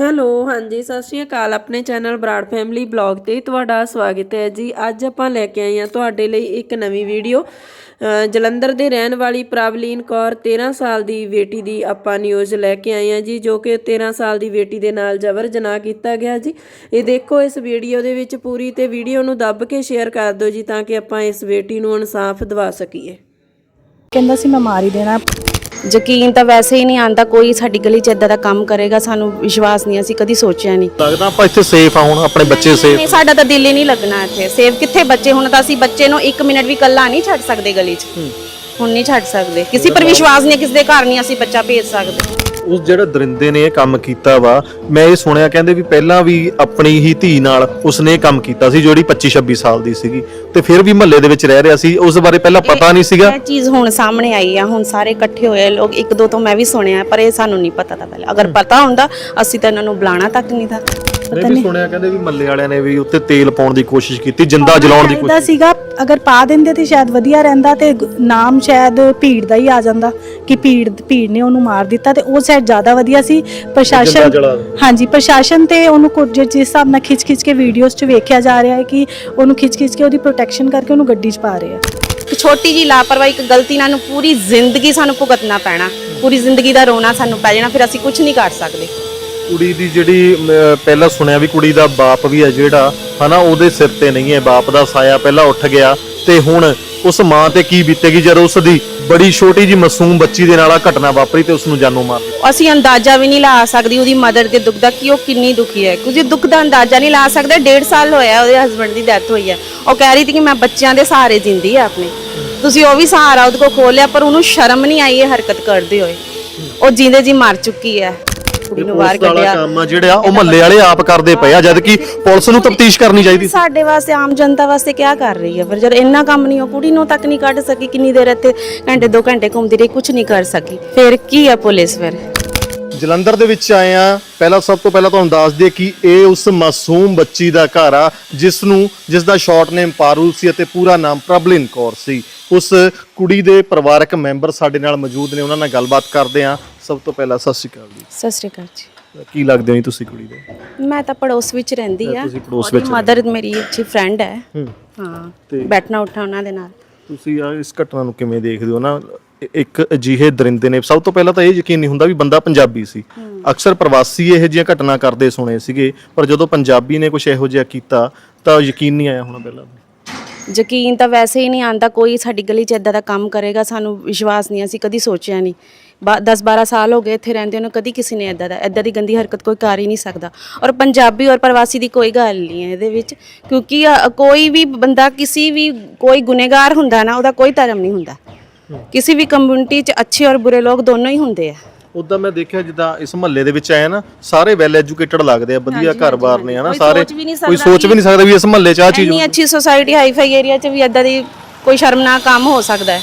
Hello, ਹਾਂਜੀ, ਸਤਿ ਸ਼੍ਰੀ ਅਕਾਲ। ਆਪਣੇ ਚੈਨਲ ਬਰਾੜ ਫੈਮਿਲੀ ਬਲੌਗ ਤੇ ਤੁਹਾਡਾ ਸਵਾਗਤ ਹੈ ਜੀ। ਅੱਜ ਆਪਾਂ ਲੈ ਕੇ ਆਏ ਹਾਂ ਤੁਹਾਡੇ ਲਈ ਇੱਕ ਨਵੀਂ ਵੀਡੀਓ। ਜਲੰਧਰ ਦੇ ਰਹਿਣ ਵਾਲੀ ਪ੍ਰਵਲੀਨ ਕੌਰ 13 ਸਾਲ ਦੀ ਬੇਟੀ ਦੀ ਆਪਾਂ ਨਿਊਜ਼ ਲੈ ਕੇ ਆਏ ਹਾਂ ਜੀ, ਜੋ ਕਿ 13 ਸਾਲ ਦੀ ਬੇਟੀ ਦੇ ਨਾਲ ਜਬਰ ਜਨਾਹ ਕੀਤਾ ਗਿਆ ਜੀ। ਇਹ ਦੇਖੋ, ਇਸ ਵੀਡੀਓ ਦੇ ਵਿੱਚ ਪੂਰੀ ਤੇ ਵੀਡੀਓ ਨੂੰ ਦੱਬ ਕੇ ਸ਼ੇਅਰ ਕਰ ਦਿਓ ਜੀ, ਤਾਂ ਕਿ ਆਪਾਂ ਇਸ ਬੇਟੀ ਨੂੰ ਇਨਸਾਫ ਦਿਵਾ ਸਕੀਏ। ਕਹਿੰਦਾ ਸੀ, ਮੈਂ ਮਾਰ ਹੀ ਦੇਣਾ। ਯਕੀਨ ਤਾਂ ਵੈਸੇ ਹੀ ਨਹੀਂ ਆਂਦਾ ਕੋਈ ਸਾਡੀ ਗਲੀ 'ਚ ਇਦਾਂ ਦਾ ਕੰਮ ਕਰੇਗਾ ਸਾਨੂੰ ਵਿਸ਼ਵਾਸ ਨਹੀਂ ਅਸੀਂ ਕਦੀ ਸੋਚਿਆ ਨਹੀਂ। ਲੱਗਦਾ ਆਪਾਂ ਇੱਥੇ ਸੇਫ ਆ ਹੁਣ ਆਪਣੇ ਬੱਚੇ ਸੇਫ ਨਹੀਂ ਸਾਡਾ ਤਾਂ ਦਿਲ ਹੀ ਨਹੀਂ ਲੱਗਣਾ ਇੱਥੇ। ਸੇਫ ਕਿੱਥੇ ਬੱਚੇ? ਹੁਣ ਤਾਂ ਅਸੀਂ ਬੱਚੇ ਨੂੰ 1 ਮਿੰਟ ਵੀ ਇਕੱਲਾ ਨਹੀਂ ਛੱਡ ਸਕਦੇ ਗਲੀ 'ਚ। ਹੁਣ ਨਹੀਂ ਛੱਡ ਸਕਦੇ। ਕਿਸੇ ਪਰ ਵਿਸ਼ਵਾਸ ਨਹੀਂ ਕਿਸੇ ਦੇ ਘਰ ਨਹੀਂ ਅਸੀਂ ਬੱਚਾ ਭੇਜ ਸਕਦੇ। ਉਸ ਜਿਹੜਾ ਦਰਿੰਦੇ ਨੇ ਇਹ ਕੰਮ ਕੀਤਾ ਵਾ ਮੈਂ ਇਹ ਸੁਣਿਆ ਕਹਿੰਦੇ ਵੀ ਪਹਿਲਾਂ ਵੀ ਆਪਣੀ ਹੀ ਧੀ ਨਾਲ ਉਸਨੇ ਇਹ ਕੰਮ ਕੀਤਾ ਸੀ ਜਿਹੜੀ 25 26 ਸਾਲ ਦੀ ਸੀਗੀ। ਤੇ ਫਿਰ ਵੀ ਮਹੱਲੇ ਦੇ ਵਿੱਚ ਰਹਿ ਰਿਹਾ ਸੀ ਉਸ ਬਾਰੇ ਪਹਿਲਾਂ ਪਤਾ ਨਹੀਂ ਸੀਗਾ। ਇਹ ਚੀਜ਼ ਹੁਣ ਸਾਹਮਣੇ ਆਈ ਆ ਹੁਣ ਸਾਰੇ ਇਕੱਠੇ ਹੋਏ ਆ ਲੋਕ ਇੱਕ ਦੋ ਤੋਂ ਮੈਂ ਵੀ ਸੁਣਿਆ ਪਰ ਇਹ ਸਾਨੂੰ ਨਹੀਂ ਪਤਾ ਤਾਂ ਪਹਿਲਾਂ। ਅਗਰ ਪਤਾ ਹੁੰਦਾ ਅਸੀਂ ਤਾਂ ਇਹਨਾਂ ਨੂੰ ਬੁਲਾਣਾ ਤੱਕ ਨਹੀਂ ਤਾਂ। ਮੈਂ ਵੀ ਸੁਣਿਆ ਕਹਿੰਦੇ ਵੀ ਮਹੱਲੇ ਵਾਲਿਆਂ ਨੇ ਵੀ ਉੱਤੇ ਤੇਲ ਪਾਉਣ ਦੀ ਕੋਸ਼ਿਸ਼ ਕੀਤੀ ਜਿੰਦਾ ਜਲਾਉਣ ਦੀ ਕੋਸ਼ਿਸ਼ ਸੀਗਾ ਅਗਰ ਪਾ ਦਿੰਦੇ ਤੇ ਸ਼ਾਇਦ ਵਧੀਆ ਰਹਿੰਦਾ ਤੇ ਗ- ਨਾਮ ਸ਼ਾਇਦ ਭੀੜ ਦਾ ਹੀ ਆ ਜਾਂਦਾ ਕਿ ਭੀੜ ਭੀੜ ਨੇ ਉਹਨੂੰ ਮਾਰ ਦਿੱਤਾ ਤੇ ਉਹ ਸ਼ਾਇਦ ਜ਼ਿਆਦਾ ਵਧੀਆ ਸੀ। ਪ੍ਰਸ਼ਾਸਨ ਜਲਾ ਦਿੰਦੇ। ਹਾਂਜੀ ਪ੍ਰਸ਼ਾਸਨ ਤੇ ਉਹਨੂੰ ਕੁਝ ਜਿਸ ਹਿਸਾਬ ਨਾਲ ਖਿੱਚ ਖਿੱਚ ਕੇ ਵੀਡੀਓਜ਼ 'ਚ ਵੇਖਿਆ ਜਾ ਰਿਹਾ ਹੈ ਕਿ ਉਹਨੂੰ ਖਿੱਚ ਖਿੱਚ ਕੇ ਉਹਦੀ ਪ੍ਰੋਟੈਕਸ਼ਨ ਕਰਕੇ ਉਹਨੂੰ ਗੱਡੀ 'ਚ ਪਾ ਰਹੇ ਆ। ਇੱਕ ਛੋਟੀ ਜੀ ਲਾਪਰਵਾਹੀ ਇੱਕ ਗਲਤੀ ਨਾਲ ਨੂੰ ਪੂਰੀ ਜ਼ਿੰਦਗੀ ਸਾਨੂੰ ਭੁਗਤਣਾ ਪੈਣਾ ਪੂਰੀ ਜ਼ਿੰਦਗੀ ਦਾ ਰੋਣਾ ਸਾਨੂੰ ਪੈ ਜਾਣਾ ਫਿਰ ਅਸੀਂ ਕੁਝ ਨਹੀਂ ਕਰ ਸਕਦੇ। ਕੁੜੀ ਦੀ ਜਿਹੜੀ ਅਮ, ਪਹਿਲਾਂ ਸੁਣਿਆ ਵੀ ਕੁੜੀ ਦਾ ਬਾਪ ਵੀ ਹੈ ਜਿਹੜਾ ਹਨਾ ਉਹਦੇ ਸਿਰ ਤੇ ਨਹੀਂ ਹੈ ਬਾਪ ਦਾ ਸਾਇਆ ਪਹਿਲਾਂ ਉੱਠ ਗਿਆ ਤੇ ਹੁਣ ਉਸ ਮਾਂ ਤੇ ਕੀ ਬੀਤੇਗੀ ਜਦੋਂ ਉਸ ਦੀ ਬੜੀ ਛੋਟੀ ਜੀ ਮਾਸੂਮ ਬੱਚੀ ਦੇ ਨਾਲ ਆ ਘਟਨਾ ਵਾਪਰੀ ਤੇ ਉਸ ਨੂੰ ਜਾਨੋਂ ਮਾਰ ਦਿੱਤਾ। ਅਸੀਂ ਅੰਦਾਜ਼ਾ ਵੀ ਨਹੀਂ ਲਾ ਸਕਦੀ ਉਹਦੀ ਮਦਰ ਦੇ ਦੁੱਖ ਦਾ ਕਿ ਉਹ ਕਿੰਨੀ ਦੁਖੀ ਹੈ। ਕਿਉਂਕਿ ਦੁੱਖ ਦਾ ਅੰਦਾਜ਼ਾ ਨਹੀਂ ਲਾ ਸਕਦੇ ਡੇਢ ਸਾਲ ਹੋਇਆ ਉਹਦੇ ਹਸਬੰਡ ਦੀ ਡੈਥ ਹੋਈ ਹੈ। ਉਹ ਕਹਿ ਰਹੀ ਸੀ ਕਿ ਮੈਂ ਬੱਚਿਆਂ ਦੇ ਸਹਾਰੇ ਜਿੰਦੀ ਆ ਆਪਣੇ। ਤੁਸੀਂ ਉਹ ਵੀ ਸਹਾਰਾ ਉਹਦੇ ਕੋਲ ਖੋਲਿਆ ਪਰ ਉਹਨੂੰ ਸ਼ਰਮ ਨਹੀਂ ਆਈ ਇਹ ਹਰਕਤ ਕਰਦੇ ਹੋਏ। ਉਹ ਜਿੰਦੇ ਜੀ ਮਰ ਚੁੱਕੀ ਹੈ। ਕੁੜੀ ਨੂੰ ਬਾਹਰ ਕੱਢਿਆ। ਕੰਮ ਆ ਜਿਹੜਾ ਉਹ ਮਹੱਲੇ ਵਾਲੇ ਆਪ ਕਰਦੇ ਪਏ ਆ ਜਦ ਕਿ ਪੁਲਿਸ ਨੂੰ ਤਫਤੀਸ਼ ਕਰਨੀ ਚਾਹੀਦੀ ਸੀ। ਸਾਡੇ ਵਾਸਤੇ ਆਮ ਜਨਤਾ ਵਾਸਤੇ ਕੀ ਕਰ ਰਹੀ ਹੈ ਪਰ ਜਦ ਇੰਨਾ ਕੰਮ ਨਹੀਂ ਉਹ ਕੁੜੀ ਨੂੰ ਤੱਕ ਨਹੀਂ ਕੱਢ ਸਕੀ ਕਿੰਨੀ ਦੇਰ ਇੱਥੇ ਘੰਟੇ ਦੋ ਘੰਟੇ ਘੁੰਮਦੀ ਰਹੀ ਕੁਝ ਨਹੀਂ ਕਰ ਸਕੀ। ਫਿਰ ਕੀ ਹੈ ਪੁਲਿਸ ਫਿਰ? ਜਲੰਧਰ ਦੇ ਵਿੱਚ ਆਏ ਆ। ਪਹਿਲਾਂ ਸਭ ਤੋਂ ਪਹਿਲਾਂ ਤੁਹਾਨੂੰ ਦੱਸ ਦਈਏ ਕਿ ਇਹ ਉਸ ਮਾਸੂਮ ਬੱਚੀ ਦਾ ਘਰ ਆ ਜਿਸ ਨੂੰ ਜਿਸ ਦਾ ਸ਼ਾਰਟ ਨੇਮ ਪਾਰੂਲ ਸੀ ਅਤੇ ਪੂਰਾ ਨਾਮ ਪ੍ਰਬਲਿਨ ਕੌਰ ਸੀ। ਉਸ ਕੁੜੀ ਦੇ ਪਰਿਵਾਰਕ ਮੈਂਬਰ ਸਾਡੇ ਨਾਲ ਮੌਜੂਦ ਨੇ ਉਹਨਾਂ ਨਾਲ ਗੱਲਬਾਤ ਕਰਦੇ ਆ ਸਭ ਤੋਂ ਪਹਿਲਾਂ ਸਤਿ ਸ਼੍ਰੀ ਅਕਾਲ ਜੀ। ਸਤਿ ਸ਼੍ਰੀ ਅਕਾਲ ਜੀ। ਕੀ ਲੱਗਦੇ ਹੋ ਜੀ ਤੁਸੀਂ ਕੁੜੀ ਦੇ? ਮੈਂ ਤਾਂ ਪੜੋਸ ਵਿੱਚ ਰਹਿੰਦੀ ਆ ਤੁਸੀਂ ਪੜੋਸ ਉਹਦੀ ਮਦਰ ਮੇਰੀ ਅੱਛੀ ਫਰੈਂਡ ਹੈ। ਹੂੰ। ਹਾਂ ਤੇ- ਬੈਠਣਾ ਉੱਠਣਾ ਉਹਨਾਂ ਦੇ ਨਾਲ। ਤੁਸੀਂ ਆ ਇਸ ਘਟਨਾ ਨੂੰ ਕਿਵੇਂ ਦੇਖਦੇ ਹੋ? ਨਾ ਇ- ਇੱਕ ਅਜਿਹੇ ਦਰਿੰਦੇ ਨੇ। ਸਭ ਤੋਂ ਪਹਿਲਾਂ ਤਾਂ ਇਹ ਯਕੀਨ ਨਹੀਂ ਹੁੰਦਾ ਵੀ ਬੰਦਾ ਪੰਜਾਬੀ ਸੀ। ਅਕਸਰ ਪ੍ਰਵਾਸੀ ਇਹੋ ਜਿਹੀਆਂ ਘਟਨਾ ਕਰਦੇ ਸੁਣੇ ਸੀਗੇ ਪਰ ਜਦੋਂ ਪੰਜਾਬੀ ਨੇ ਕੁਝ ਇਹੋ ਜਿਹਾ ਕੀਤਾ ਤਾਂ ਯਕੀਨ ਨਹੀਂ ਆਇਆ ਹੋਣਾ ਪਹਿਲਾਂ। ਯਕੀਨ ਤਾਂ ਵੈਸੇ ਹੀ ਨਹੀਂ ਆਂਦਾ ਕੋਈ ਸਾਡੀ ਗਲੀ 'ਚ ਇਦਾਂ ਦਾ ਕੰਮ ਕਰੇਗਾ ਸਾਨੂੰ ਵਿਸ਼ਵਾਸ ਨਹੀਂ ਅਸੀਂ ਕਦੀ ਸੋਚਿਆ ਨਹੀਂ। 10 12 ਸਾਲ ਹੋ ਗਏ ਇੱਥੇ ਰਹਿੰਦੇ ਨੂੰ ਕਦੀ ਕਿਸੇ ਨੇ ਇਦਾਂ ਦਾ ਇਦਾਂ ਦੀ ਗੰਦੀ ਹਰਕਤ ਕੋਈ ਕਰ ਹੀ ਨਹੀਂ ਸਕਦਾ। ਔਰ ਪੰਜਾਬੀ ਔਰ ਪ੍ਰਵਾਸੀ ਦੀ ਕੋਈ ਗੱਲ ਨਹੀਂ ਹੈ ਇਹਦੇ ਵਿੱਚ ਕਿਉਂਕਿ ਕੋਈ ਵੀ ਬੰਦਾ ਕਿਸੇ ਵੀ ਕੋਈ ਗੁਨੇਗਾਰ ਹੁੰਦਾ ਨਾ ਉਹਦਾ ਕੋਈ ਧਰਮ ਨਹੀਂ ਹੁੰਦਾ। ਕਿਸੇ ਵੀ ਕਮਿਊਨਿਟੀ 'ਚ ਅੱਛੇ ਔਰ ਬੁਰੇ ਲੋਕ ਦੋਨੋਂ ਹੀ ਹੁੰਦੇ ਆ। ਉਦਾਂ ਮੈਂ ਦੇਖਿਆ ਜਿੱਦਾਂ ਇਸ ਮਹੱਲੇ ਦੇ ਵਿੱਚ ਆਏ ਨਾ ਸਾਰੇ ਵੈਲ ਐਜੂਕੇਟਡ ਲੱਗਦੇ ਆ ਵਧੀਆ ਘਰ-ਬਾਰ ਨੇ ਹਨਾ ਸਾਰੇ ਕੋਈ ਸੋਚ ਵੀ ਨਹੀਂ ਸਕਦਾ ਵੀ ਇਸ ਮਹੱਲੇ 'ਚ ਆ ਚੀਜ਼ ਇੰਨੀ ਅੱਛੀ ਸੋਸਾਇਟੀ ਹਾਈਫਾਈ ਏਰੀਆ 'ਚ ਵੀ ਇਦਾਂ ਦੀ ਕੋਈ ਸ਼ਰਮਨਾਕ ਕੰਮ ਹੋ ਸਕਦਾ ਹੈ।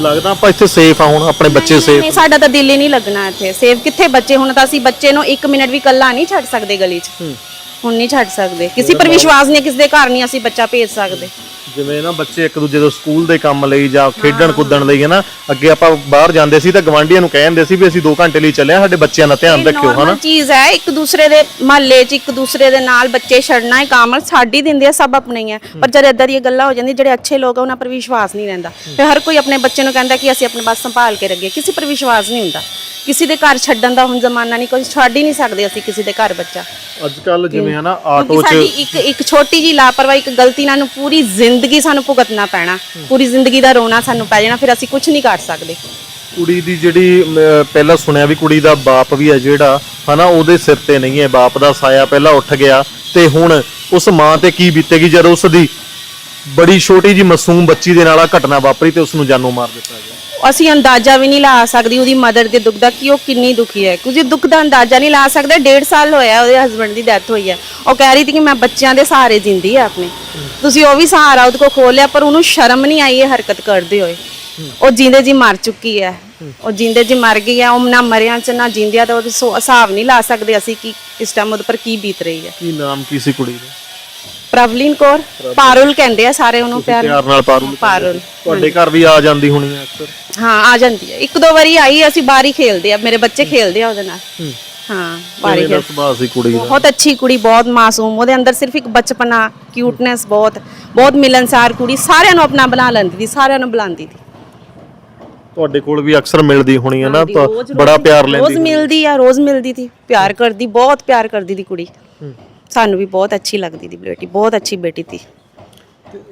ਲੱਗਦਾ ਆਪਾਂ ਇੱਥੇ ਸੇਫ ਆ ਹੁਣ ਆਪਣੇ ਬੱਚੇ ਸੇਫ ਨਹੀਂ ਸਾਡਾ ਤਾਂ ਦਿਲ ਹੀ ਨਹੀਂ ਲੱਗਣਾ ਇੱਥੇ। ਸੇਫ ਕਿੱਥੇ ਬੱਚੇ ਹੁਣ ਤਾਂ ਅਸੀਂ ਬੱਚੇ ਨੂੰ 1 ਮਿੰਟ ਵੀ ਇਕੱਲਾ ਨਹੀਂ ਛੱਡ ਸਕਦੇ ਗਲੀ 'ਚ। ਹੁਣ ਨਹੀਂ ਛੱਡ ਸਕਦੇ। ਕਿਸੇ ਪਰ ਵਿਸ਼ਵਾਸ ਨਹੀਂ ਕਿਸੇ ਦੇ ਘਰ ਨਹੀਂ ਅਸੀਂ ਬੱਚਾ ਭੇਜ ਸਕਦੇ। ਜਿਵੇਂ ਨਾ ਬੱਚੇ ਇੱਕ ਦੂਜੇ ਦੇ ਸਕੂਲ ਦੇ ਕੰਮ ਲਈ ਜਾਂ ਖੇਡਣ ਕੁੱਦਣ ਲਈ ਹਨਾ ਅੱਗੇ ਆਪਾਂ ਬਾਹਰ ਜਾਂਦੇ ਸੀ ਤਾਂ ਗਵਾਂਢੀਆਂ ਨੂੰ ਕਹਿ ਦਿੰਦੇ ਸੀ ਵੀ ਅਸੀਂ 2 ਘੰਟੇ ਲਈ ਚੱਲੇ ਆ ਸਾਡੇ ਬੱਚਿਆਂ ਦਾ ਧਿਆਨ ਰੱਖਿਓ ਹਨਾ। ਚੀਜ਼ ਹੈ ਇੱਕ ਦੂਸਰੇ ਦੇ ਮਹੱਲੇ 'ਚ ਇੱਕ ਦੂਸਰੇ ਦੇ ਨਾਲ ਬੱਚੇ ਛੱਡਣਾ ਇਹ ਕਾਮਲ ਸਾਡੀ ਦਿੰਦੇ ਆ ਸਭ ਆਪਣੇ ਹੀ ਆ। ਪਰ ਜਦ ਇਦਾਂ ਦੀਆਂ ਗੱਲਾਂ ਹੋ ਜਾਂਦੀਆਂ ਜਿਹੜੇ ਅੱਛੇ ਲੋਕ ਆ ਉਹਨਾਂ ਪਰ ਵਿਸ਼ਵਾਸ ਨਹੀਂ ਰਹਿੰਦਾ। ਫਿਰ ਹਰ ਕੋਈ ਆਪਣੇ ਬੱਚੇ ਨੂੰ ਕਹਿੰਦਾ ਕਿ ਅਸੀਂ ਆਪਣੇ ਬਸ ਸੰਭਾਲ ਕੇ ਰੱਖੀਏ ਕਿਸੇ ਪਰ ਵਿਸ਼ਵਾਸ ਨਹੀਂ ਹੁੰਦਾ। ਕਿਸੇ ਦੇ ਘਰ ਛੱਡਣ ਦਾ ਹੁਣ ਜ਼ਮਾਨਾ ਨਹੀਂ ਕੋਈ ਛੱਡ ਹੀ ਨਹੀਂ ਸਕਦੇ ਅਸੀਂ ਕਿਸੇ ਦੇ ਘਰ ਬੱਚਾ। ਅੱਜ ਕੱਲ ਜਿਵੇਂ ਹਨਾ ਕਿਉਂਕਿ ਆਟੋ 'ਚ ਸਾਡੀ ਇੱਕ ਇੱਕ ਛੋਟੀ ਜੀ ਲਾਪਰਵਾਹੀ ਇੱਕ ਗਲਤੀ ਨਾਲ ਨੂੰ ਪੂਰੀ ਜ਼ਿੰਦਗੀ ਸਾਨੂੰ ਭੁਗਤਣਾ ਪੈਣਾ ਪੂਰੀ ਜ਼ਿੰਦਗੀ ਦਾ ਰੋਣਾ ਸਾਨੂੰ ਪੈ ਜਾਣਾ ਫਿਰ ਅਸੀਂ ਕੁਝ ਨਹੀਂ ਕਰ ਸਕਦੇ। ਕੁੜੀ ਦੀ ਜਿਹੜੀ ਅਮ, ਪਹਿਲਾਂ ਸੁਣਿਆ ਵੀ ਕੁੜੀ ਦਾ ਬਾਪ ਵੀ ਹੈ ਜਿਹੜਾ ਹਨਾ ਉਹਦੇ ਸਿਰ ਤੇ ਨਹੀਂ ਹੈ ਬਾਪ ਦਾ ਸਾਇਆ ਪਹਿਲਾਂ ਉੱਠ ਗਿਆ ਤੇ ਹੁਣ ਉਸ ਮਾਂ ਤੇ ਕੀ ਬੀਤੇਗੀ ਜਦੋਂ ਉਸ ਦੀ ਬੜੀ ਛੋਟੀ ਜੀ ਮਾਸੂਮ ਬੱਚੀ ਦੇ ਨਾਲ ਆ ਘਟਨਾ ਵਾਪਰੀ ਤੇ ਉਸ ਨੂੰ ਜਾਨੋਂ ਮਾਰ ਦਿੱਤਾ ਗਿਆ। ਅਸੀਂ ਅੰਦਾਜ਼ਾ ਵੀ ਨਹੀਂ ਲਾ ਸਕਦੀ ਉਹਦੀ ਮਦਰ ਦੇ ਦੁੱਖ ਦਾ ਕਿ ਉਹ ਕਿੰਨੀ ਦੁਖੀ ਹੈ। ਕਿਉਂਕਿ ਦੁੱਖ ਦਾ ਅੰਦਾਜ਼ਾ ਨਹੀਂ ਲਾ ਸਕਦੇ, ਡੇਢ ਸਾਲ ਹੋਇਆ ਉਹਦੇ ਹਸਬੰਡ ਦੀ ਡੈਥ ਹੋਈ ਹੈ। ਉਹ ਕਹਿ ਰਹੀ ਸੀ ਕਿ ਮੈਂ ਬੱਚਿਆਂ ਦੇ ਸਹਾਰੇ ਜਿੰਦੀ ਆ ਆਪਣੇ। ਤੁਸੀਂ ਉਹ ਵੀ ਸਹਾਰਾ ਉਹਦੇ ਕੋਲ ਖੋਲਿਆ ਪਰ ਉਹਨੂੰ ਸ਼ਰਮ ਨਹੀਂ ਆਈ ਇਹ ਹਰਕਤ ਕਰਦੇ ਹੋਏ। ਉਹ ਜਿੰਦੇ ਜੀ ਮਰ ਚੁੱਕੀ ਹੈ। ਉਹ ਜਿੰਦੇ ਜੀ ਮਰ ਗਈ ਹੈ, ਉਹ ਨਾ ਮਰਿਆਂ ਚ, ਨਾ ਜਿੰਦਿਆਂ ਦਾ, ਉਹਦੇ ਹਿਸਾਬ ਨਹੀਂ ਲਾ ਸਕਦੇ ਅਸੀਂ ਕਿ ਇਸ ਟਾਈਮ ਉਹਦੇ ਪਰ ਕੀ ਬੀਤ ਰਹੀ ਹੈ। ਕੀ ਨਾਮ, ਕੀ ਸੀ ਕੁੜੀ ਦਾ? ਪ੍ਰਵਲੀਨ ਕੌਰ ਪਾਰੁਲ ਕਹਿੰਦੇ ਆ ਸਾਰੇ ਉਹਨੂੰ ਪਿਆਰ ਪਿਆਰ ਨਾਲ ਪਾਰੂ ਨੂੰ ਪਾਰੁਲ ਤੁਹਾਡੇ ਘਰ ਵੀ ਆ ਜਾਂਦੀ ਹੋਣੀ ਹੈ ਅਕਸਰ? ਹਾਂ ਆ ਜਾਂਦੀ ਹੈ ਇੱਕ ਦੋ ਵਾਰੀ ਆਈ ਅਸੀਂ ਬਾਹਰ ਹੀ ਖੇਲਦੇ ਆ। ਮੇਰੇ ਬੱਚੇ ਖੇਲਦੇ ਆ ਉਹਦੇ ਨਾਲ। ਹਾਂ। ਦਾ ਹੈ ਸੁਭਾਅ ਸੀ ਕੁੜੀ ਦਾ? ਬਹੁਤ ਅੱਛੀ ਕੁੜੀ ਬਹੁਤ ਮਾਸੂਮ। ਉਹਦੇ ਅੰਦਰ ਸਿਰਫ ਇੱਕ ਬਚਪਨਾ ਕਿਊਟਨੈਸ ਬਹੁਤ ਬਹੁਤ ਮਿਲਨਸਾਰ ਕੁੜੀ। ਸਾਰਿਆਂ ਨੂੰ ਆਪਣਾ ਬਣਾ ਲੈਂਦੀ ਸੀ ਸਾਰਿਆਂ ਨੂੰ ਬੁਲਾਉਂਦੀ ਸੀ। ਤੁਹਾਡੇ ਕੋਲ ਵੀ ਅਕਸਰ ਮਿਲਦੀ ਹੋਣੀ ਹੈ ਨਾ ਰੋਜ਼- ਬੜਾ ਰੋਜ਼- ਪਿਆਰ ਰੋਜ਼ ਲੈਂਦੀ ਮਿਲਦੀ ਆ ਰੋਜ਼ ਮਿਲਦੀ ਸੀ। ਪਿਆਰ ਕਰਦੀ ਬਹੁਤ ਪਿਆਰ ਕਰਦੀ ਦੀ ਕੁੜੀ। ਸਾਨੂੰ ਵੀ ਬਹੁਤ ਅੱਛੀ ਲੱਗਦੀ ਦੀ ਬੇਟੀ ਬਹੁਤ ਅੱਛੀ ਬੇਟੀ ਸੀ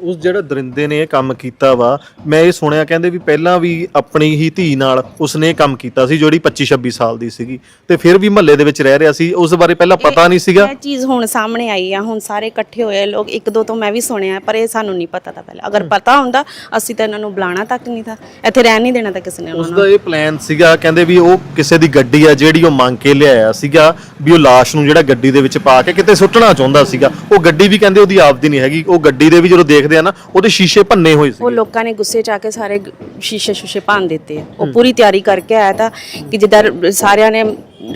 ਉਸ ਜਿਹੜਾ ਦਰਿੰਦੇ ਨੇ ਇਹ ਕੰਮ ਕੀਤਾ ਵਾ ਮੈਂ ਇਹ ਸੁਣਿਆ ਕਹਿੰਦੇ ਵੀ ਪਹਿਲਾਂ ਵੀ ਆਪਣੀ ਹੀ ਧੀ ਨਾਲ ਉਸਨੇ ਇਹ ਕੰਮ ਕੀਤਾ ਸੀ ਜਿਹੜੀ 25 26 ਸਾਲ ਦੀ ਸੀਗੀ। ਤੇ ਫਿਰ ਵੀ ਮਹੱਲੇ ਦੇ ਵਿੱਚ ਰਹਿ ਰਿਹਾ ਸੀ ਉਸ ਬਾਰੇ ਪਹਿਲਾਂ ਪਤਾ ਨਹੀਂ ਸੀਗਾ। ਇਹ ਚੀਜ਼ ਹੁਣ ਸਾਹਮਣੇ ਆਈ ਆ ਹੁਣ ਸਾਰੇ ਇਕੱਠੇ ਹੋਏ ਆ ਲੋਕ ਇੱਕ ਦੋ ਤੋਂ ਮੈਂ ਵੀ ਸੁਣਿਆ ਪਰ ਇਹ ਸਾਨੂੰ ਨਹੀਂ ਪਤਾ ਤਾਂ ਪਹਿਲਾਂ। ਅਗਰ ਪਤਾ ਹੁੰਦਾ ਅਸੀਂ ਤਾਂ ਇਹਨਾਂ ਨੂੰ ਬੁਲਾਣਾ ਤੱਕ ਨਹੀਂ ਤਾਂ ਇੱਥੇ ਰਹਿਣ ਨਹੀਂ ਦੇਣਾ ਤਾਂ ਕਿਸੇ ਨੇ ਉਹਨਾਂ ਉਸ ਨੂੰ ਦਾ ਇਹ ਪਲਾਨ ਸੀਗਾ ਕਹਿੰਦੇ ਵੀ ਉਹ ਕਿਸੇ ਦੀ ਗੱਡੀ ਆ ਜਿਹੜੀ ਉਹ ਮੰਗ ਕੇ ਲਿਆਇਆ ਸੀਗਾ ਵੀ ਉਹ ਲਾਸ਼ ਨੂੰ ਜਿਹੜਾ ਗੱਡੀ ਦੇ ਵਿੱਚ ਪਾ ਕੇ ਕਿਤੇ ਸੁੱਟਣਾ ਚਾਹੁੰਦਾ ਸੀਗਾ। ਉਹ ਗੱਡੀ ਵੀ ਕਹਿੰਦੇ ਉਹਦੀ ਆਪਦੀ ਨਹੀਂ ਹੈਗੀ ਉਹ ਗੱਡੀ ਦੇ ਵੀ ਜਦੋਂ ਦੇਖਦੇ ਆ ਨਾ ਉਹਦੇ ਸ਼ੀਸ਼ੇ ਭੰਨੇ ਹੋਏ ਸੀ ਉਹ ਲੋਕਾਂ ਨੇ ਗੁੱਸੇ ਚ ਆ ਕੇ ਸਾਰੇ ਸ਼ੀਸ਼ੇ ਸ਼ੂਸ਼ੇ ਭੰਨ ਦਿੱਤੇ ਆ। ਉਹ ਪੂਰੀ ਤਿਆਰੀ ਕਰਕੇ ਆਇਆ ਤਾਂ ਕਿ ਜਿੱਦਾਂ ਸਾਰਿਆਂ ਨੇ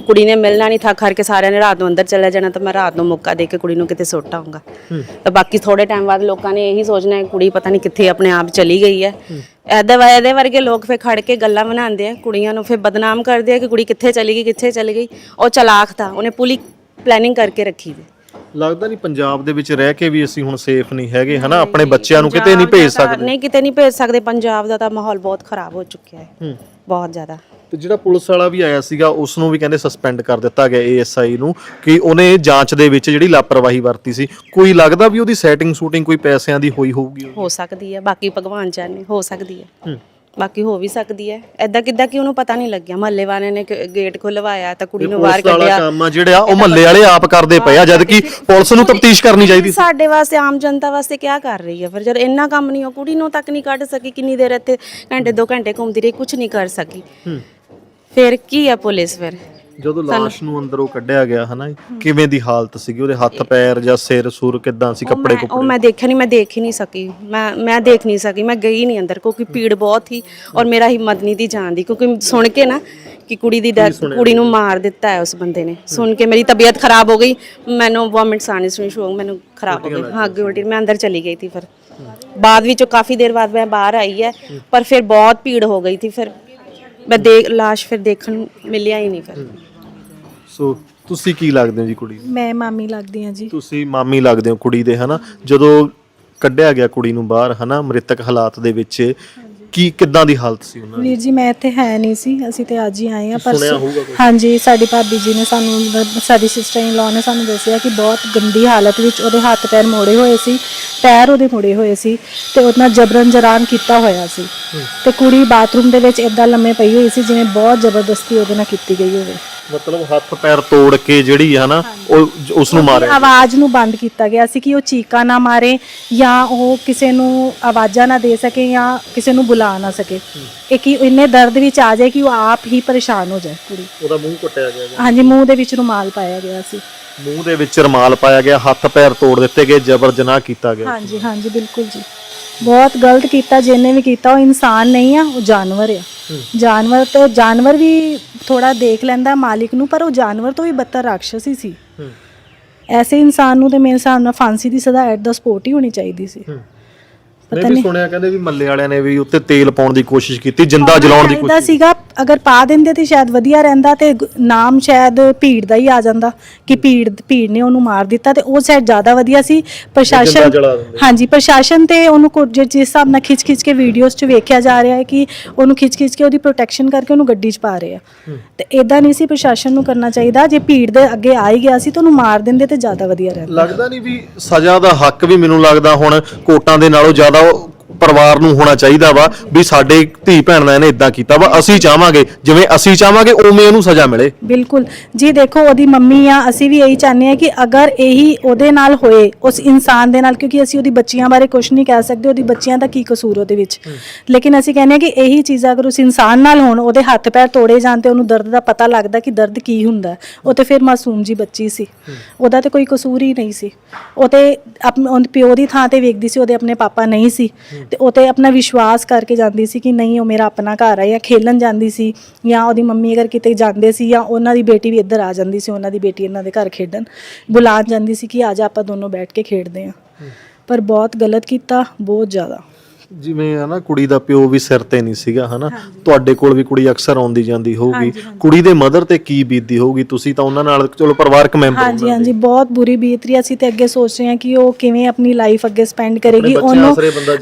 ਕੁੜੀ ਨੇ ਮਿਲਣਾ ਨਹੀਂ ਥਾ ਕਰਕੇ ਸਾਰਿਆਂ ਨੇ ਰਾਤ ਨੂੰ ਅੰਦਰ ਚਲੇ ਜਾਣਾ ਤਾਂ ਮੈਂ ਰਾਤ ਨੂੰ ਮੌਕਾ ਦੇ ਕੇ ਕੁੜੀ ਨੂੰ ਕਿਤੇ ਸੁੱਟ ਆਊਂਗਾ। ਤਾਂ ਬਾਕੀ ਥੋੜੇ ਟਾਈਮ ਬਾਅਦ ਲੋਕਾਂ ਨੇ ਇਹੀ ਸੋਚਣਾ ਹੈ ਕੁੜੀ ਪਤਾ ਨਹੀਂ ਕਿੱਥੇ ਆਪਣੇ ਆਪ ਚਲੀ ਗਈ ਹੈ। ਐਦੇ ਵਾ ਇਹਦੇ ਵਰਗੇ ਲੋਕ ਫੇ ਖੜ ਕੇ ਗੱਲਾਂ ਬਣਾਉਂਦੇ ਆ ਕੁੜੀਆਂ ਨੂੰ ਫੇ ਬਦਨਾਮ ਕਰਦੇ ਆ ਕਿ ਕੁੜੀ ਕਿੱਥੇ ਚਲੀ ਗਈ ਕਿੱਥੇ ਚਲੀ ਗਈ। ਉਹ ਚਲਾਕ ਤਾਂ ਉਹਨੇ ਪੂਰੀ ਪਲੈਨਿੰਗ ਕਰਕੇ ਰੱਖੀ ਸੀ ਲੱਗਦਾ ਨਹੀਂ ਪੰਜਾਬ ਦੇ ਵਿੱਚ ਰਹਿ ਕੇ ਵੀ ਅਸੀਂ ਹੁਣ ਸੇਫ ਨਹੀਂ ਹੈਗੇ ਹਨਾ? ਆਪਣੇ ਬੱਚਿਆਂ ਨੂੰ ਕਿਤੇ ਨਹੀਂ ਭੇਜ ਸਕਦੇ। ਨਹੀਂ ਕਿਤੇ ਨਹੀਂ ਭੇਜ ਸਕਦੇ। ਪੰਜਾਬ ਦਾ ਤਾਂ ਮਾਹੌਲ ਬਹੁਤ ਖਰਾਬ ਹੋ ਚੁੱਕਿਆ ਹੈ। ਹੂੰ। ਬਹੁਤ ਜ਼ਿਆਦਾ। ਤੇ ਜਿਹੜਾ ਪੁਲਿਸ ਵਾਲਾ ਵੀ ਆਇਆ ਸੀਗਾ ਉਸ ਨੂੰ ਵੀ ਕਹਿੰਦੇ ਸਸਪੈਂਡ ਕਰ ਦਿੱਤਾ ਗਿਆ ਏਐਸਆਈ ਨੂੰ ਕਿ ਉਹਨੇ ਜਾਂਚ ਦੇ ਵਿੱਚ ਜਿਹੜੀ ਲਾਪਰਵਾਹੀ ਵਰਤੀ ਸੀ। ਕੋਈ ਲੱਗਦਾ ਵੀ ਉਹਦੀ ਸੈਟਿੰਗ ਸ਼ੂਟਿੰਗ ਕੋਈ ਪੈਸਿਆਂ ਦੀ ਹੋਈ ਹੋਊਗੀ? ਹੋ ਸਕਦੀ ਹੈ। ਬਾਕੀ ਭਗਵਾਨ ਜਾਣੇ ਹੋ ਸਕਦੀ ਹੈ। ਹੂੰ। ਬਾਕੀ ਹੋ ਵੀ ਸਕਦੀ ਹੈ। ਐਦਾਂ ਕਿੱਦਾਂ ਕਿ ਉਹਨੂੰ ਪਤਾ ਨਹੀਂ ਲੱਗਿਆ। ਮਹੱਲੇ ਵਾਲਿਆਂ ਨੇ ਕ- ਗੇਟ ਖੁਲਵਾਇਆ ਤਾਂ ਕੁੜੀ ਨੂੰ ਬਾਹਰ ਪੁਲਿਸ ਵਾਲਾ ਕੱਢਿਆ। ਕੰਮ ਆ ਜਿਹੜਾ ਉਹ ਮਹੱਲੇ ਵਾਲੇ ਆਪ ਕਰਦੇ ਪਏ ਆ ਜਦ ਕਿ ਪੁਲਿਸ ਨੂੰ ਤਫਤੀਸ਼ ਕਰਨੀ ਚਾਹੀਦੀ ਸੀ। ਸਾਡੇ ਵਾਸਤੇ ਆਮ ਜਨਤਾ ਵਾਸਤੇ ਕੀ ਕਰ ਰਹੀ ਹੈ? ਫਿਰ ਜਦ ਇੰਨਾ ਕੰਮ ਨਹੀਂ ਉਹ ਕੁੜੀ ਨੂੰ ਤੱਕ ਨਹੀਂ ਕੱਢ ਸਕੀ ਕਿੰਨੀ ਦੇਰ ਇੱਥੇ ਘੰਟੇ ਦੋ ਘੰਟੇ ਘੁੰਮਦੀ ਰਹੀ ਕੁਝ ਨਹੀਂ ਕਰ ਸਕੀ। ਫਿਰ ਕੀ ਹੈ ਪੁਲਿਸ ਫਿਰ? ਜਦੋਂ ਲਾਸ਼ ਨੂੰ ਅੰਦਰੋਂ ਕੱਢਿਆ ਗਿਆ ਹਨਾ ਕਿਵੇਂ ਦੀ ਹਾਲਤ ਸੀਗੀ? ਉਹਦੇ ਹੱਥ ਪੈਰ ਜਾਂ ਸਿਰ ਸੁਰ ਕਿਦਾਂ ਸੀ? ਕੱਪੜੇ ਮੈਂ- ਉਹ ਮੈਂ ਦੇਖਿਆ ਨਹੀਂ ਮੈਂ ਦੇਖ ਹੀ ਨਹੀਂ ਸਕੀ। ਮੈਂ ਮੈਂ ਦੇਖ ਨਹੀਂ ਸਕੀ। ਮੈਂ ਗਈ ਨਹੀਂ ਅੰਦਰ ਕਿਉਂਕਿ ਭੀੜ ਬਹੁਤ ਸੀ ਔਰ ਮੇਰਾ ਹਿੰਮਤ ਨਹੀਂ ਦੀ ਜਾਣ ਦੀ। ਕਿਉਂਕਿ ਸੁਣ ਕੇ ਨਾ ਕਿ ਕੁੜੀ ਦੀ death- ਕੁੜੀ ਨੂੰ ਮਾਰ ਦਿੱਤਾ ਹੈ ਉਸ ਬੰਦੇ ਨੇ। ਸੁਣ ਕੇ ਮੇਰੀ ਤਬੀਅਤ ਖਰਾਬ ਹੋ ਗਈ। ਮੈਨੂੰ ਵੋਮਿਟਸ ਆਣੇ ਸ਼ੁਰੂ ਹੋ ਗਏ ਮੈਨੂੰ ਖਰਾਬ ਹੋ ਗਈ। ਹਾਂ ਅੱਗੇ ਉਲਟੀ ਮੈਂ ਅੰਦਰ ਚਲੀ ਗਈ ਥੀ ਫਿਰ। ਬਾਅਦ ਵਿੱਚੋਂ ਕਾਫੀ ਦੇਰ ਬਾਅਦ ਮੈਂ ਬਾਹਰ ਆਈ ਹੈ ਪਰ ਫਿਰ ਬਹੁਤ ਭੀੜ ਹੋ ਗਈ ਥੀ ਫਿਰ ਮੈਂ ਦੇਖ ਲਾਸ਼ ਫਿਰ ਦੇਖਣ ਨੂੰ ਮਿਲਿਆ ਹੀ ਨਹੀਂ ਫਿਰ। ਸੋ ਤੁਸੀਂ ਕੀ ਲੱਗਦੇ ਹੋ ਜੀ ਕੁੜੀ? ਮੈਂ ਮਾਮੀ ਲੱਗਦੀ ਹਾਂ ਜੀ। ਤੁਸੀਂ ਮਾਮੀ ਲੱਗਦੇ ਹੋ ਕੁੜੀ ਦੇ ਹਨਾ? ਜਦੋਂ ਕੱਢਿਆ ਗਿਆ ਕੁੜੀ ਨੂੰ ਬਾਹਰ ਹਨਾ ਮ੍ਰਿਤਕ ਹਾਲਾਤ ਦੇ ਵਿੱਚ ਕੀ ਕਿੱਦਾਂ ਦੀ ਹਾਲਤ ਸੀ ਉਹਨਾਂ ਦੀ? ਵੀਰ ਜੀ ਮੈਂ ਇੱਥੇ ਹੈ ਨਹੀਂ ਸੀ। ਅਸੀਂ ਤੇ ਅੱਜ ਹੀ ਆਏ ਆ ਸੁਣਿਆ ਪਰਸੋਂ। ਹੋਊਗਾ ਕੁਛ। ਹਾਂਜੀ ਸਾਡੀ ਭਾਬੀ ਜੀ ਨੇ ਸਾਨੂੰ ਬ- ਸਾਡੀ ਸਿਸਟਰ ਇਨ ਲਾਅ ਨੇ ਸਾਨੂੰ ਦੱਸਿਆ ਕਿ ਬਹੁਤ ਗੰਦੀ ਹਾਲਤ ਵਿੱਚ ਉਹਦੇ ਹੱਥ ਪੈਰ ਮੋੜੇ ਹੋਏ ਸੀ ਪੈਰ ਉਹਦੇ ਮੋੜੇ ਹੋਏ ਸੀ ਤੇ ਉਹਦੇ ਨਾਲ ਜਬਰਨ ਜਰਾਨ ਕੀਤਾ ਹੋਇਆ ਸੀ। ਤੇ ਕੁੜੀ ਬਾਥਰੂਮ ਦੇ ਵਿੱਚ ਇਦਾਂ ਲੰਮੇ ਪਈ ਹੋਈ ਸੀ ਜਿਵੇਂ ਬਹੁਤ ਜ਼ਬਰਦਸਤੀ ਉਹਦੇ ਨਾਲ ਕੀਤੀ ਗਈ ਹੋਵੇ। ਮਤਲਬ ਹੱਥ ਪੈਰ ਤੋੜ ਕੇ ਜਿਹੜੀ ਹੈ ਨਾ ਉਹ ਉਸ ਨੂੰ ਮਾਰਿਆ। ਆਵਾਜ਼ ਨੂੰ ਬੰਦ ਕੀਤਾ ਗਿਆ ਸੀ ਕਿ ਉਹ ਚੀਕਾਂ ਨਾ ਮਾਰੇ ਜਾਂ ਉਹ ਕਿਸੇ ਨੂੰ ਆਵਾਜ਼ਾਂ ਨਾ ਦੇ ਸਕੇ ਜਾਂ ਕਿਸੇ ਨੂੰ ਬੁਲਾ ਨਾ ਸਕੇ। ਇਹ ਕਿ ਇੰਨੇ ਦਰਦ ਵਿੱਚ ਆ ਜਾਏ ਕਿ ਉਹ ਆਪ ਹੀ ਪਰੇਸ਼ਾਨ ਹੋ ਜਾਏ ਕੁੜੀ। ਉਹਦਾ ਮੂੰਹ ਕੱਟਿਆ ਗਿਆ ਹਾਂਜੀ ਮੂੰਹ ਦੇ ਵਿੱਚ ਰੁਮਾਲ ਪਾਇਆ ਗਿਆ ਸੀ। ਮੂੰਹ ਦੇ ਵਿੱਚ ਰਮਾਲ ਪਾਇਆ ਗਿਆ ਹੱਥ ਪੈਰ ਤੋੜ ਦਿੱਤੇ ਗਏ ਜਬਰ ਜਨਾਹ ਕੀਤਾ ਗਿਆ। ਹਾਂਜੀ ਹਾਂਜੀ ਬਿਲਕੁਲ ਜੀ। ਬਹੁਤ ਗਲਤ ਕੀਤਾ ਜਿਹਨੇ ਵੀ ਕੀਤਾ ਉਹ ਇਨਸਾਨ ਨਹੀਂ ਆ ਉਹ ਜਾਨਵਰ ਆ। ਜਾਨਵਰ ਤੇ ਜਾਨਵਰ ਵੀ ਥੋੜਾ ਦੇਖ ਲੈਂਦਾ ਮਾਲਿਕ ਨੂੰ ਪਰ ਉਹ ਜਾਨਵਰ ਤੋਂ ਵੀ ਬੱਤਰ ਰਾਖਸ਼ ਹੀ। ਸੀ। ਐਸੇ ਇਨਸਾਨ ਨੂੰ ਤੇ ਮੇਰੇ ਹਿਸਾਬ ਨਾਲ ਫਾਂਸੀ ਦੀ ਸਜ਼ਾ ਐਟ ਦਾ ਸਪੋਰਟ ਹੀ ਹੋਣੀ ਚਾਹੀਦੀ ਸੀ। ਮੈਂ ਵੀ ਸੁਣਿਆ ਕਹਿੰਦੇ ਵੀ ਮੱਲੇ ਵਾਲਿਆਂ ਨੇ ਵੀ ਉੱਤੇ ਤੇਲ ਪਾਉਣ ਦੀ ਕੋਸ਼ਿਸ਼ ਕੀਤੀ ਜਿੰਦਾ ਜਲਾਉਣ ਦੀ ਕੋਸ਼ਿਸ਼ ਸੀਗਾ ਅਗਰ ਪਾ ਦਿੰਦੇ ਤੇ ਸ਼ਾਇਦ ਵਧੀਆ ਰਹਿੰਦਾ ਤੇ ਗ- ਨਾਮ ਸ਼ਾਇਦ ਭੀੜ ਦਾ ਹੀ ਆ ਜਾਂਦਾ ਕਿ ਭੀੜ ਭੀੜ ਨੇ ਉਹਨੂੰ ਮਾਰ ਦਿੱਤਾ ਤੇ ਉਹ ਸ਼ਾਇਦ ਜ਼ਿਆਦਾ ਵਧੀਆ ਸੀ। ਪ੍ਰਸ਼ਾਸਨ ਜਿੰਦਾ ਜਲਾ ਦਿੰਦੇ। ਹਾਂਜੀ ਪ੍ਰਸ਼ਾਸਨ ਤੇ ਉਹਨੂੰ ਕੁਝ ਜਿਸ ਹਿਸਾਬ ਨਾਲ ਖਿੱਚ ਖਿੱਚ ਕੇ ਵੀਡੀਓਜ਼ 'ਚ ਵੇਖਿਆ ਜਾ ਰਿਹਾ ਹੈ ਕਿ ਉਹਨੂੰ ਖਿੱਚ ਖਿੱਚ ਕੇ ਉਹਦੀ ਪ੍ਰੋਟੈਕਸ਼ਨ ਕਰਕੇ ਉਹਨੂੰ ਗੱਡੀ 'ਚ ਪਾ ਰਹੇ ਆ। ਤੇ ਇਦਾਂ ਨਹੀਂ ਸੀ ਪ੍ਰਸ਼ਾਸਨ ਨੂੰ ਕਰਨਾ ਚਾਹੀਦਾ। ਜੇ ਭੀੜ ਦੇ ਅੱਗੇ ਆ ਹੀ ਗਿਆ ਸੀ ਤਾਂ ਉਹਨੂੰ ਮਾਰ ਦਿੰਦੇ ਤੇ ਜ਼ਿਆਦਾ ਵਧੀਆ ਰਹਿੰਦਾ। ਲੱਗਦਾ ਨਹੀਂ ਵੀ ਸਜ਼ਾ ਦਾ ਹੱਕ ਵੀ ਮੈਨੂੰ ਲੱਗਦਾ ਹੁਣ ਕੋਟਾਂ ਦੇ ਨਾਲੋਂ ਜ਼ਿਆਦਾ ਉਹ ਪਰਿਵਾਰ ਨੂੰ ਹੋਣਾ ਚਾਹੀਦਾ ਵਾ ਵੀ ਸਾਡੇ ਧੀ ਭੈਣ ਦਾ ਇਹਨੇ ਇਦਾਂ ਕੀਤਾ ਵਾ ਅਸੀਂ ਚਾਹਾਂਗੇ ਜਿਵੇਂ ਅਸੀਂ ਚਾਹਾਂਗੇ ਉਵੇਂ ਉਹਨੂੰ ਸਜ਼ਾ ਮਿਲੇ। ਬਿਲਕੁਲ। ਜੀ ਦੇਖੋ ਉਹਦੀ ਮੰਮੀ ਆ ਅਸੀਂ ਵੀ ਇਹੀ ਚਾਹੁੰਦੇ ਆ ਕਿ ਅਗਰ ਇਹੀ ਉਹਦੇ ਨਾਲ ਹੋਏ ਉਸ ਇਨਸਾਨ ਦੇ ਨਾਲ ਕਿਉਂਕਿ ਅਸੀਂ ਉਹਦੀ ਬੱਚੀਆਂ ਬਾਰੇ ਕੁਝ ਨਹੀਂ ਕਹਿ ਸਕਦੇ ਉਹਦੀ ਬੱਚੀਆਂ ਦਾ ਕੀ ਕਸੂਰ ਉਹਦੇ ਵਿੱਚ। ਲੇਕਿਨ ਅਸੀਂ ਕਹਿੰਦੇ ਆ ਕਿ ਇਹੀ ਚੀਜ਼ਾਂ ਅਗਰ ਉਸ ਇਨਸਾਨ ਨਾਲ ਹੋਣ ਉਹਦੇ ਹੱਥ ਪੈਰ ਤੋੜੇ ਜਾਣ ਤੇ ਉਹਨੂੰ ਦਰਦ ਦਾ ਪਤਾ ਲੱਗਦਾ ਕਿ ਦਰਦ ਕੀ ਹੁੰਦਾ। ਉਹ ਤੇ ਫਿਰ ਮਾਸੂਮ ਜੀ ਬੱਚੀ ਸੀ। ਉਹਦਾ ਤੇ ਕੋਈ ਕਸੂਰ ਹੀ ਨਹੀਂ ਸੀ। ਉਹ ਤੇ ਆਪਣੇ ਪਿਓ ਦੀ ਥਾਂ ਤੇ ਵੇਖਦੀ ਸੀ ਉਹਦੇ ਆਪਣੇ ਪਾਪਾ ਨਹੀਂ ਸੀ। ਤੇ ਉਹ ਤੇ ਆਪਣਾ ਵਿਸ਼ਵਾਸ ਕਰਕੇ ਜਾਂਦੀ ਸੀ ਕਿ ਨਹੀਂ, ਉਹ ਮੇਰਾ ਆਪਣਾ ਘਰ ਹੈ ਜਾਂ ਖੇਲਣ ਜਾਂਦੀ ਸੀ ਜਾਂ ਉਹਦੀ ਮੰਮੀ ਅਗਰ ਕਿਤੇ ਜਾਂਦੇ ਸੀ ਜਾਂ ਉਹਨਾਂ ਦੀ ਬੇਟੀ ਵੀ ਇੱਧਰ ਆ ਜਾਂਦੀ ਸੀ, ਉਹਨਾਂ ਦੀ ਬੇਟੀ ਇਹਨਾਂ ਦੇ ਘਰ ਖੇਡਣ, ਬੁਲਾਉਣ ਜਾਂਦੀ ਸੀ ਕਿ ਆ ਜਾ ਆਪਾਂ ਦੋਨੋਂ ਬੈਠ ਕੇ ਖੇਡਦੇ ਹਾਂ। ਪਰ ਬਹੁਤ ਗਲਤ ਕੀਤਾ, ਬਹੁਤ ਜ਼ਿਆਦਾ। ਜਿਵੇਂ ਹਨਾ ਕੁੜੀ ਦਾ ਪਿਓ ਵੀ ਸਿਰ ਤੇ ਨਹੀਂ ਸੀਗਾ ਹਨਾ? ਤੁਹਾਡੇ ਕੋਲ ਵੀ ਕੁੜੀ ਅਕਸਰ ਆਉਂਦੀ ਜਾਂਦੀ ਹੋਊਗੀ। ਕੁੜੀ ਦੇ ਮਦਰ ਤੇ ਕੀ ਬੀਤਦੀ ਹੋਊਗੀ? ਤੁਸੀਂ ਤਾਂ ਉਹਨਾਂ ਨਾਲ ਚਲੋ ਪਰਿਵਾਰਕ ਮੈਂਬਰ ਹਾਂਜੀ ਹਾਂਜੀ ਬਹੁਤ ਬੁਰੀ ਬੀਤ ਰਹੀ ਹੈ। ਅਸੀਂ ਤੇ ਅੱਗੇ ਸੋਚ ਰਹੇ ਹਾਂ ਕਿ ਉਹ ਕਿਵੇਂ ਆਪਣੀ ਲਾਈਫ ਅੱਗੇ ਸਪੈਂਡ ਕਰੇਗੀ। ਉਹਨੂੰ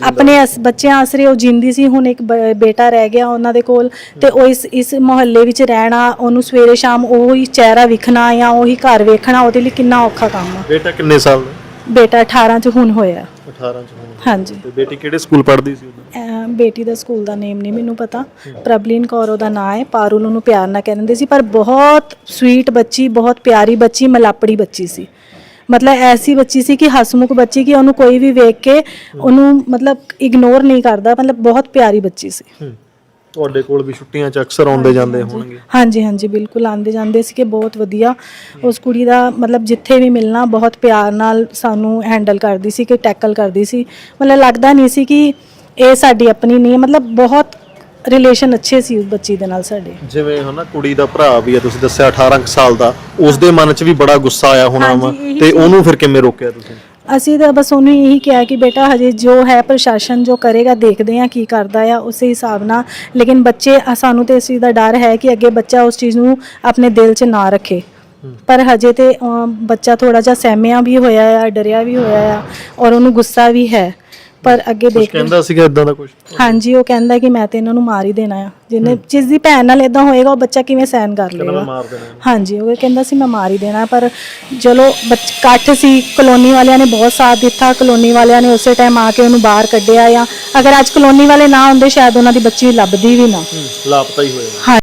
ਆਪਣੇ ਬੱਚਿਆਂ ਆਸਰੇ ਉਹ ਜਿੰਦੀ ਸੀ। ਹੁਣ ਇੱਕ ਬੇਟਾ ਰਹਿ ਗਿਆ ਉਹਨਾਂ ਦੇ ਕੋਲ ਤੇ ਉਹ ਇਸ ਇਸ ਮੁਹੱਲੇ ਵਿੱਚ ਰਹਿਣਾ ਉਹਨੂੰ ਸਵੇਰੇ ਸ਼ਾਮ ਉਹੀ ਚਿਹਰਾ ਵਿਖਣਾ ਜਾਂ ਉਹੀ ਘਰ ਵੇਖਣਾ ਉਹਦੇ ਲਈ ਕਿੰਨਾ ਔਖਾ ਕੰਮ ਆ। ਬੇਟਾ ਕਿੰਨੇ ਸਾਲ ਦਾ? ਬੇਟਾ 18 ਚ ਹੁਣ ਹੋਇਆ। 18 ਚ ਹੋਣਾ। ਹਾਂਜੀ। ਤੇ ਬੇਟੀ ਕਿਹੜੇ ਸਕੂਲ ਪੜ੍ਹਦੀ ਸੀ ਉਦੋਂ? ਅਹ ਬੇਟੀ ਦਾ ਸਕੂਲ ਦਾ ਨੇਮ ਨਹੀਂ ਮੈਨੂੰ ਪਤਾ। ਪ੍ਰਬਲੀਨ ਕੌਰ ਉਹਦਾ ਨਾਂ ਹੈ। ਪਾਰੁਲ ਉਹਨੂੰ ਪਿਆਰ ਨਾਲ ਕਹਿੰਦੇ ਸੀ ਪਰ ਬਹੁਤ ਸਵੀਟ ਬੱਚੀ ਬਹੁਤ ਪਿਆਰੀ ਬੱਚੀ ਮਲਾਪੜੀ ਬੱਚੀ ਸੀ। ਮਤਲਬ ਐਸੀ ਬੱਚੀ ਸੀ ਕਿ ਹਸਮੁਖ ਬੱਚੀ ਕਿ ਉਹਨੂੰ ਕੋਈ ਵੀ ਵੇਖ ਕੇ ਉਹਨੂੰ ਮਤਲਬ ਇਗਨੋਰ ਨਹੀਂ ਕਰਦਾ। ਮਤਲਬ ਬਹੁਤ ਪਿਆਰੀ ਬੱਚੀ ਸੀ। ਤੁਹਾਡੇ ਕੋਲ ਵੀ ਛੁੱਟੀਆਂ ਚ ਅਕਸਰ ਆਉਂਦੇ ਜਾਂਦੇ ਹੋਣਗੇ। ਹਾਂਜੀ ਹਾਂਜੀ ਬਿਲਕੁਲ ਆਂਦੇ ਜਾਂਦੇ ਸੀ ਕਿ ਬਹੁਤ ਵਧੀਆ। ਉਸ ਕੁੜੀ ਦਾ ਮਤਲਬ ਜਿੱਥੇ ਵੀ ਮਿਲਣਾ ਬਹੁਤ ਪਿਆਰ ਨਾਲ ਸਾਨੂੰ ਹੈਂਡਲ ਕਰਦੀ ਸੀ ਕਿ ਟੈਕਲ ਕਰਦੀ ਸੀ। ਮਤਲਬ ਲੱਗਦਾ ਨਹੀਂ ਸੀ ਕਿ ਇਹ ਸਾਡੀ ਆਪਣੀ ਨਹੀਂ ਹੈ ਮਤਲਬ ਬਹੁਤ ਰਿਲੇਸ਼ਨ ਅੱਛੇ ਸੀ ਉਸ ਬੱਚੀ ਦੇ ਨਾਲ ਸਾਡੇ। ਜਿਵੇਂ ਹਨਾ ਕੁੜੀ ਦਾ ਭਰਾ ਵੀ ਹੈ ਤੁਸੀਂ ਦੱਸਿਆ 18 ਕੁ ਸਾਲ ਦਾ ਉਸ ਦੇ ਮਨ 'ਚ ਵੀ ਬੜਾ ਗੁੱਸਾ ਆਇਆ ਹੋਣਾ ਵਾ ਹਾਂਜੀ, ਇਹੀ ਤੇ ਉਹਨੂੰ ਫਿਰ ਕਿਵੇਂ ਰੋਕਿਆ ਤੁਸੀਂ? ਅਸੀਂ ਤਾਂ ਬਸ ਉਹਨੂੰ ਇਹੀ ਕਿਹਾ ਕਿ ਬੇਟਾ ਹਜੇ ਜੋ ਹੈ ਪ੍ਰਸ਼ਾਸਨ ਜੋ ਕਰੇਗਾ ਦੇਖਦੇ ਆ ਕੀ ਕਰਦਾ ਆ ਉਸੇ ਹਿਸਾਬ ਨਾਲ। ਲੇਕਿਨ ਬੱਚੇ ਅ, ਸਾਨੂੰ ਤੇ ਇਸ ਚੀਜ਼ ਦਾ ਡਰ ਹੈ ਕਿ ਅੱਗੇ ਬੱਚਾ ਉਸ ਚੀਜ਼ ਨੂੰ ਆਪਣੇ ਦਿਲ 'ਚ ਨਾ ਰੱਖੇ। ਪਰ ਹਜੇ ਤੇ ਅ, ਬੱਚਾ ਥੋੜਾ ਜਿਹਾ ਸਹਿਮਿਆ ਵੀ ਹੋਇਆ ਆ ਡਰਿਆ ਵੀ ਹੋਇਆ ਆ ਔਰ ਉਹਨੂੰ ਗੁੱਸਾ ਵੀ ਹੈ। ਪਰ ਅੱਗੇ ਕੁਝ ਦੇਖ ਕਹਿੰਦਾ ਸੀਗਾ ਇਦਾਂ ਦਾ ਕੁਝ ਹਾਂਜੀ ਉਹ ਕਹਿੰਦਾ ਕਿ ਮੈਂ ਤੇ ਇਹਨਾਂ ਨੂੰ ਮਾਰ ਹੀ ਦੇਣਾ ਆ। ਜਿੰਨੇ ਜਿਸ ਦੀ ਭੈਣ ਨਾਲ ਇਦਾਂ ਹੋਏਗਾ ਉਹ ਬੱਚਾ ਕਿਵੇਂ ਸਹਿਨ ਕਰ ਲਏਗਾ। ਮਾਰ ਦੇਣਾ। ਹਾਂਜੀ ਉਹ ਕਹਿੰਦਾ ਸੀ ਮੈਂ ਮਾਰ ਹੀ ਦੇਣਾ। ਪਰ ਚਲੋ ਬੱਚ ਇਕੱਠ ਸੀ ਕਲੋਨੀ ਵਾਲਿਆਂ ਨੇ ਬਹੁਤ ਸਾਥ ਦਿੱਤਾ। ਕਲੋਨੀ ਵਾਲਿਆਂ ਨੇ ਉਸੇ ਟਾਈਮ ਆ ਕੇ ਉਹਨੂੰ ਬਾਹਰ ਕੱਢਿਆ ਆ। ਅਗਰ ਅੱਜ ਕਲੋਨੀ ਵਾਲੇ ਨਾ ਹੁੰਦੇ ਸ਼ਾਇਦ ਉਹਨਾਂ ਦੀ ਬੱਚੀ ਲੱਭਦੀ ਵੀ ਨਾ। ਲਾਪਤਾ ਹੀ ਹੋਇਆ ਹਾਂ।